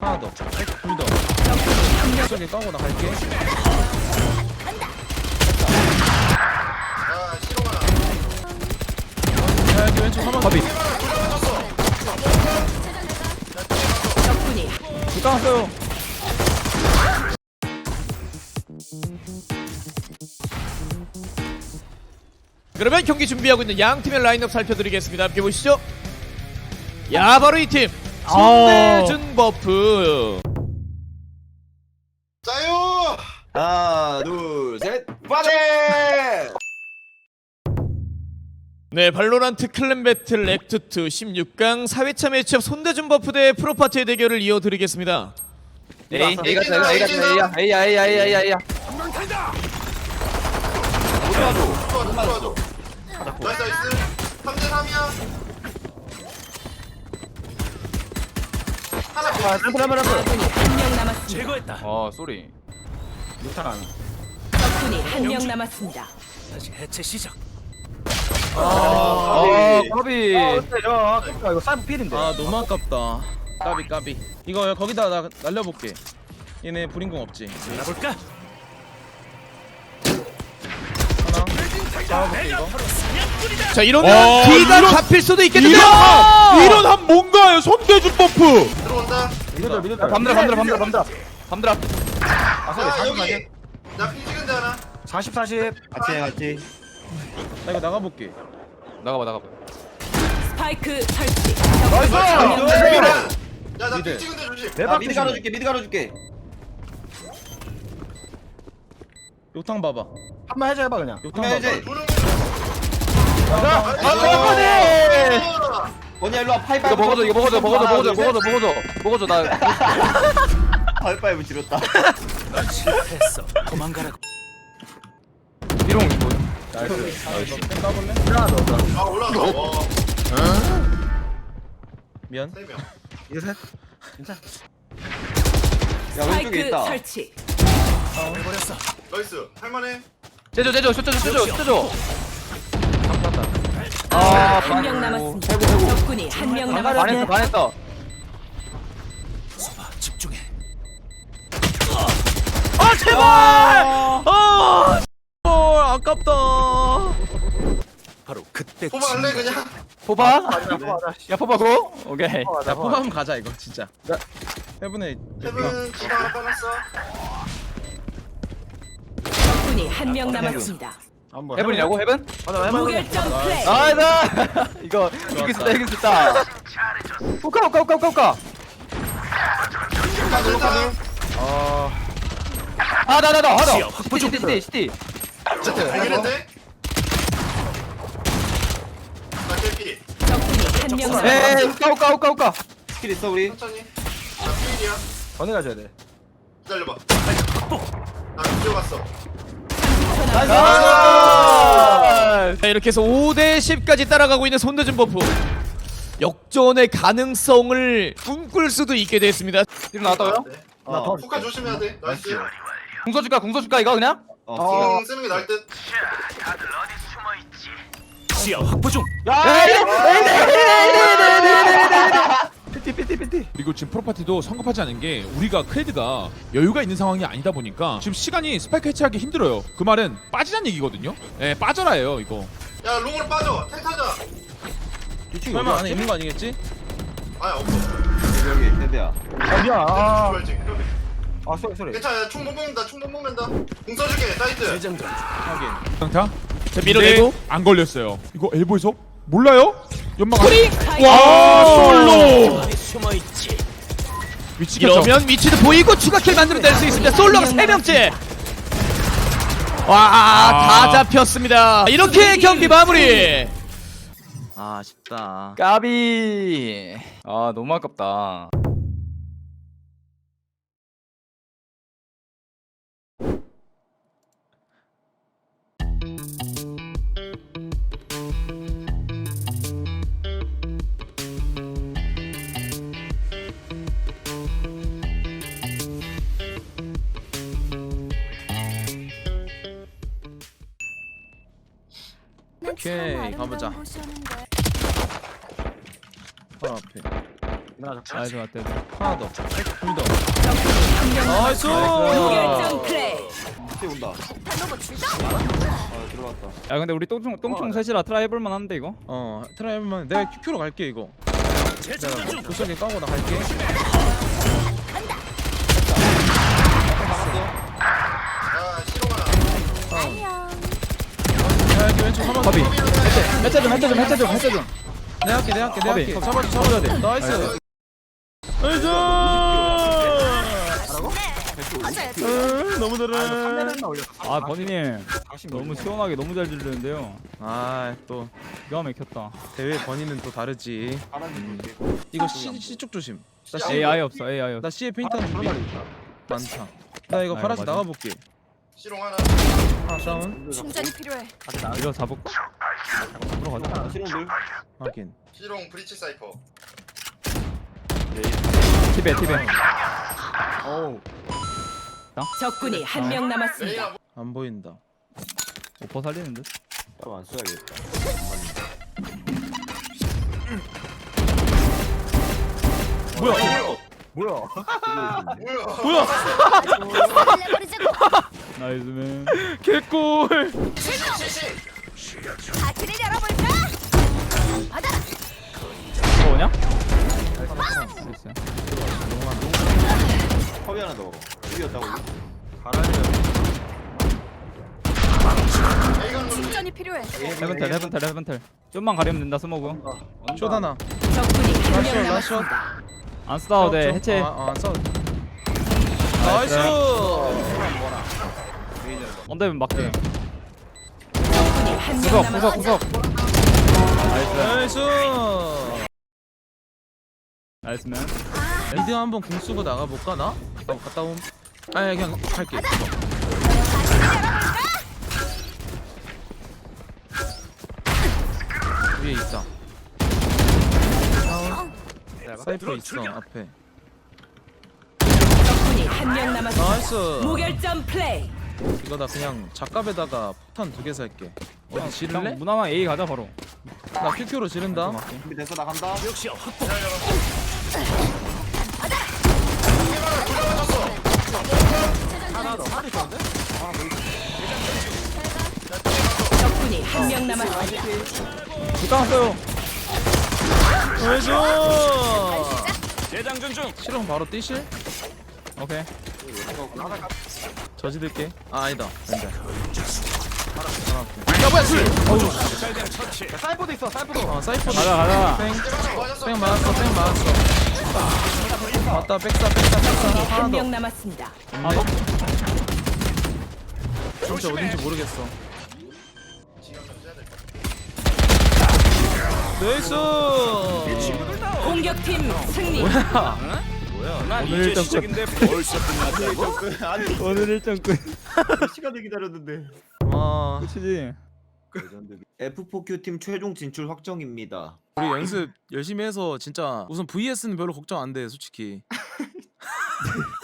하나 더. 둘 더. 저기 까고 나 갈게. 아야 여기 왼쪽 한번 커비. 불 까놨어요. 그러면 경기 준비하고 있는 양 팀의 라인업 살펴드리겠습니다. 함께 보시죠. 야 바로 이 팀. 손대준 버프. 짜요 하나, 둘, 셋, 빠레! 네, 발로란트 클랜 배틀 액트 2 16강 4회차 매치업 손대준 버프 대 프로파티의 대결을 이어드리겠습니다. 에이, A 같은 A 같은 A야, A야, A야, A야, A야. 도와줘 도와줘 나이스 나이스. 3대 3이야 하나 더 램프, 램프, 램프. 적군이 한 명 남았습니다. 어, 쏘리. 적군이 한명 남았습니다. 어, 커비. 아 너무 아깝다. 까비 까비. 이거 거기다 나 날려볼게. 얘네 불인공 없지. 볼까? 잡아볼게 이거. 자, 이러면 와, D가 이런- 잡힐 수도 있겠는데요. 이런 함! 이런 함 뭔가요? 손대준 버프! 들어온다 밤들아, 밤들아, 밤들아, 밤들아. 밤들아. 아 여기 나 피 찍은데 하나 40, 40. 같이 해, 같이. 나 이거 나가볼게. 나가봐, 나가봐. 스파이크 설치. 나이스! 야나 미드. 피 찍은데 조심 대박 미드 가려줄게, 미드 가려줄게. 욕탕 봐봐. 한 번 해줘, 해봐, 그냥. 욕탕 봐봐. 이제 도는 아, 원이야, 일로 와. 파이파이. 이거 먹어줘, 이거 먹어줘, 먹어줘, 먹어줘, 먹어줘, 먹어줘. 먹어줘, 나. 하이파이브 지렸다. 실패했어. 도망가라고. 비룡 이거. 좀 까볼래? 아 올라가 와 미안. 3명 이거 셋. 야, 왼쪽에 스파이크 있다. 설치. 해버렸어. 나이스 할만해 제조, 제조, 슛, 슛, 슛, 슛. 아, 한 명 남았습니다. 적군이 한 명 반했어, 남았습니다. 반했어. 소바 집중해. 아, 제발! 아! 어, 아깝다. 바로 그때 포마 할래 그냥 포바? 야, 포바 고? 오케이. 야 포함 가자 이거 진짜. 해븐에 헤븐 기가 하나 빠졌어 적군이 한 명 남았습니다. 한번 해븐이냐고, 해븐? 무결점 플레이. 나이스! 이거, 이길 수 있다, 이길 수 있다. 후카, 후카, 후카, 후카, 후카. 아, 나, 나, 나, 하다. 지역 확보 시티, 시티, 시티. 나 깰끼리 적군이 한명 에이, 남았습니다. 후카. 스킬 있어, 우리. 천천히 나 필이야 전에 가줘야 돼. 기다려봐 나 뛰어갔어 자, 이렇게 해서 5대 10까지 따라가고 있는 손대준 버프. 역전의 가능성을 꿈꿀 수도 있게 됐습니다. 일어나왔다고요? 나 더. 후카 조심해야 돼 나이스 궁서 줄까, 궁서 줄까, 이거 그냥? 공 쓰는 게 나을 듯 시야 확보 중. 피티, 피티, 피티. 그리고 지금 프로파티도 성급하지 않은 게 우리가 크레드가 여유가 있는 상황이 아니다 보니까 지금 시간이 스파이크 해체하기 힘들어요. 그 말은 빠지란 얘기거든요. 예, 빠져라예요 이거. 야 롱으로 빠져 탱 타자 설마 안에 있는 거 아니겠지? 아야 없어 여기. 아, 미안. 아, 주얼지 아, 쏘리, 쏘리. 괜찮아 총못 먹는다 총못 먹는다 공 써줄게 사이트 대장전. 확인. 강타. 자, 밀어내고. 근데 안 걸렸어요. 이거 엘보에서 몰라요? 연막! 와 솔로 안에 숨어 있지. 미치겠죠. 이러면 위치도 보이고 추가킬 만들어낼 수 있습니다. 솔로가 세 명째 와, 다 아. 잡혔습니다. 이렇게 경기 마무리! 아 아쉽다. 까비. 아, 너무 아깝다. 오케이 가보자. 바로 앞에. 나이스 맞대 하나 더 둘더 나이스 남았습니다. 무결점 플레이. 밑에 온다 아 들어갔다 야 근데 우리 똥총 똥총 셋이라 트라이 해볼만 한데 이거 어 트라이 해보면 내가 QQ로 갈게 이거 내가 구석에 까고 나 갈게 아 시롱아 야 여기 왼쪽 잡아줘. 커비 해체 좀 해체 좀 해체 좀 해체 좀. 내 할게 내 할게 내 커비. 할게 잡아줘 잡아줘야 돼. 나이스. 나이스! 응, 너무 잘해. 아 버니님. 너무 시원하게 너무 잘 질르는데요. 아또. 기가 막혔다. 대회 번이는 또 다르지. 이거 C, C 쪽 조심. 나 C, AI 없어 AI 없어. 나 C에 페인트 하는 준비 많다. 나 이거 아, 맞아. 나가볼게 시롱 하나 하나 다운. 충전이 필요해. 이거 잡을까? 들어가자. 확인. 시롱 브리치 사이퍼. 티베 티베 적군이 한 명 남았습니다. 레이나 안 보인다. 오퍼 살리는 듯? 뭐야 뭐야 살려버리자고. 나이스맨 개꿀 파티를 열어볼까? 받아. 뭐냐? 나이스 컵이 하나 더 이겼다고 A가 충전이 필요해. 헤븐텔 헤븐텔 헤븐텔 좀만 가리면 된다 스모그 숏 하나 적군이 한 라쇼, 명 라쇼. 남았습니다. 안 싸워도 돼 좀- 해체. 아, 아, 안 싸워도 돼 나이스! 언더면 막대 명 구석 구석. 구석. 나이스! 나이스 나이스맨 미드 한번 공 쓰고 나가 볼까 나? 나 갔다 옴. 아니 그냥 갈게. 위에 있다. 사이퍼 있어 앞에. 적군이 한 명 남았습니다. 나이스! 무결점 플레이. 이거 나 그냥 작갑에다가 포탄 두 개 살게. 어디 지를래? 무난한 A 가자 바로. 나 QQ로 지른다. 준비됐어 나간다. 역시 확보. 적군이 한 명 남았습니다. 불쌍했어요 나이스 재장전 중. 실험 바로 뛰실? 오케이. 저지 들게. 아 아니다. 된다 사이퍼도 있어 사이퍼도. 어 사이퍼 가자 가자. 뺑, 뺑 맞았어 뺑 맞았어. 맞다 백사 백사 백사. 하나 한더명 남았습니다. 없네 진짜 어딘지 모르겠어 나이스. 공격팀 승리. 난 오늘 이제 일단 시작인데 벌써 끝났다고? 아니 오늘 1점 끝. 시간을 기다렸는데. 와 끝이지? F4Q 팀 최종 진출 확정입니다. 우리 연습 열심히 해서 진짜 우선 VS는 별로 걱정 안 돼 솔직히